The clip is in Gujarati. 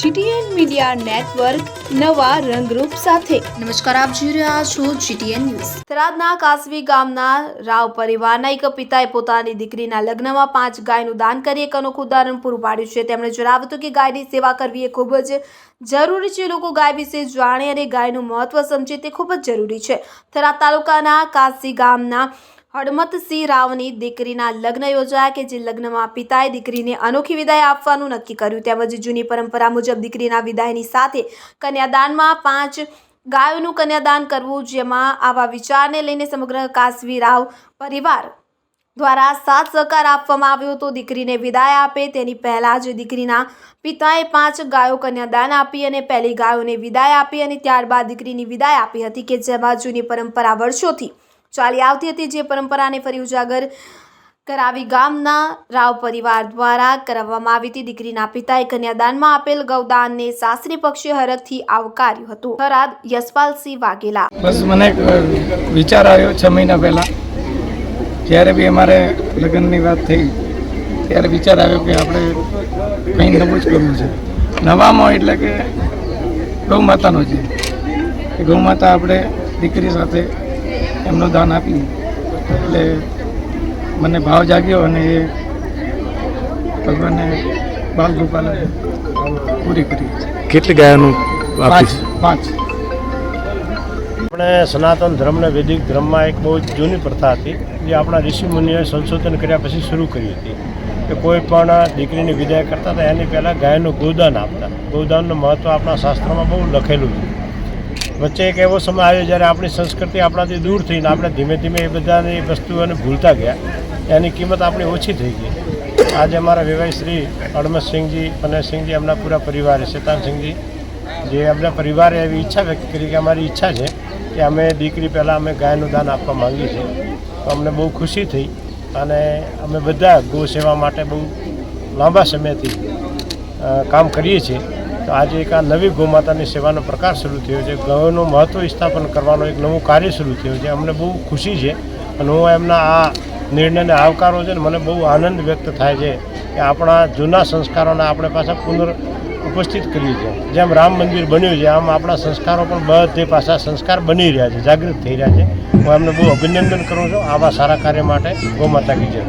જીટીએન મીડિયા નેટવર્ક નવા રંગરૂપ સાથે. નમસ્કાર, આપ જોઈ રહ્યા છો જીટીએન ન્યૂઝ. થરાદના કાસવી ગામના રાવ પરિવારના એક પિતાએ પોતાની દીકરીના લગ્નમાં પાંચ ગાયનું દાન કરી એક અનોખું ઉદાહરણ પૂરું પાડ્યું છે. તેમણે જણાવ્યું હતું કે ગાયની સેવા કરવી એ ખૂબ જ જરૂરી છે. લોકો ગાય વિશે જાણે અને ગાયનું મહત્વ સમજે તે ખૂબ જ જરૂરી છે. થરાદ તાલુકાના કાસી ગામના હડમતસિંહ રાવની દીકરીના લગ્ન યોજાયા કે જે લગ્નમાં પિતાએ દીકરીને અનોખી વિદાય આપવાનું નક્કી કર્યું. તેમજ જૂની પરંપરા મુજબ દીકરીના વિદાયની સાથે કન્યાદાનમાં પાંચ ગાયોનું કન્યાદાન કરવું, જેમાં આવા વિચારને લઈને સમગ્ર કાસવી રાવ પરિવાર દ્વારા સાથ સહકાર આપવામાં આવ્યો હતો. દીકરીને વિદાય આપે તેની પહેલાં જ દીકરીના પિતાએ પાંચ ગાયો કન્યાદાન આપી અને પહેલી ગાયોને વિદાય આપી અને ત્યારબાદ દીકરીની વિદાય આપી હતી કે જેમાં જૂની પરંપરા વર્ષોથી ચાલી આવતી હતી જે પરંપરાને ફરી ઉજાગર કરાવી ગામના રાવ પરિવાર દ્વારા કરાવવામાં આવી હતી. દીકરીના પિતાએ કન્યાદાનમાં આપેલ ગૌદાનને સાસરી પક્ષે હરખથી આવકાર્યું હતું. થરાદ યશપાલસિંહ વાઘેલા. બસ મને વિચાર આવ્યો છ મહિના પહેલાં. જ્યારે બી અમારે લગ્નની વાત થઈ, ત્યારે વિચાર આવ્યો કે આપણે કંઈ નવું જ કરવું છે. નવામાં એટલે કે ગૌ માતાનો છે. ગૌ માતા આપણે દીકરી સાથે એમનું દાન આપ્યું. એટલે મને ભાવ જાગ્યો અને એ ભગવાને બાલ ગોપાલે પૂરી કરી. કેટલી ગાયનું પાંચ પાંચ. આપણે સનાતન ધર્મને વૈદિક ધર્મમાં એક બહુ જ જૂની પ્રથા હતી. જે આપણા ઋષિ મુનિઓએ સંશોધન કર્યા પછી શરૂ કરી હતી. કે કોઈ પણ દીકરીની વિદાય કરતા હતા એની પહેલાં ગાયનું ગોદાન આપતા. ગોદાનનું મહત્ત્વ આપણા શાસ્ત્રમાં બહુ લખેલું છે. વચ્ચે એક એવો સમય આવ્યો જ્યારે આપણી સંસ્કૃતિ આપણાથી દૂર થઈને આપણે ધીમે ધીમે એ બધાની વસ્તુઓને ભૂલતા ગયા. એની કિંમત આપણી ઓછી થઈ ગઈ. આજે અમારા વિવાહ શ્રી અડમતસિંહજી પનરસિંહજી એમના પૂરા પરિવારે શેતાનસિંહજી જે એમના પરિવારે એવી ઈચ્છા વ્યક્ત કરી કે અમારી ઈચ્છા છે કે અમે દીકરી પહેલાં અમે ગાયનું દાન આપવા માંગીએ છીએ. તો અમને બહુ ખુશી થઈ અને અમે બધા ગૌ સેવા માટે બહુ લાંબા સમયથી કામ કરીએ છીએ. તો આજે એક આ નવી ગૌમાતાની સેવાનો પ્રકાર શરૂ થયો છે. ગૌનું મહત્ત્વ સ્થાપન કરવાનો એક નવું કાર્ય શરૂ થયું છે. અમને બહુ ખુશી છે અને હું એમના આ નિર્ણયને આવકારો છે ને મને બહુ આનંદ વ્યક્ત થાય છે કે આપણા જૂના સંસ્કારોને આપણે પાછા પુનઃ ઉપસ્થિત કરીએ છીએ. જેમ રામ મંદિર બન્યું છે, આમ આપણા સંસ્કારો પણ બધે પાછા સંસ્કાર બની રહ્યા છે, જાગૃત થઈ રહ્યા છે. હું એમને બહુ અભિનંદન કરું છું. આવા સારા કાર્ય માટે ગૌ માતા કી જય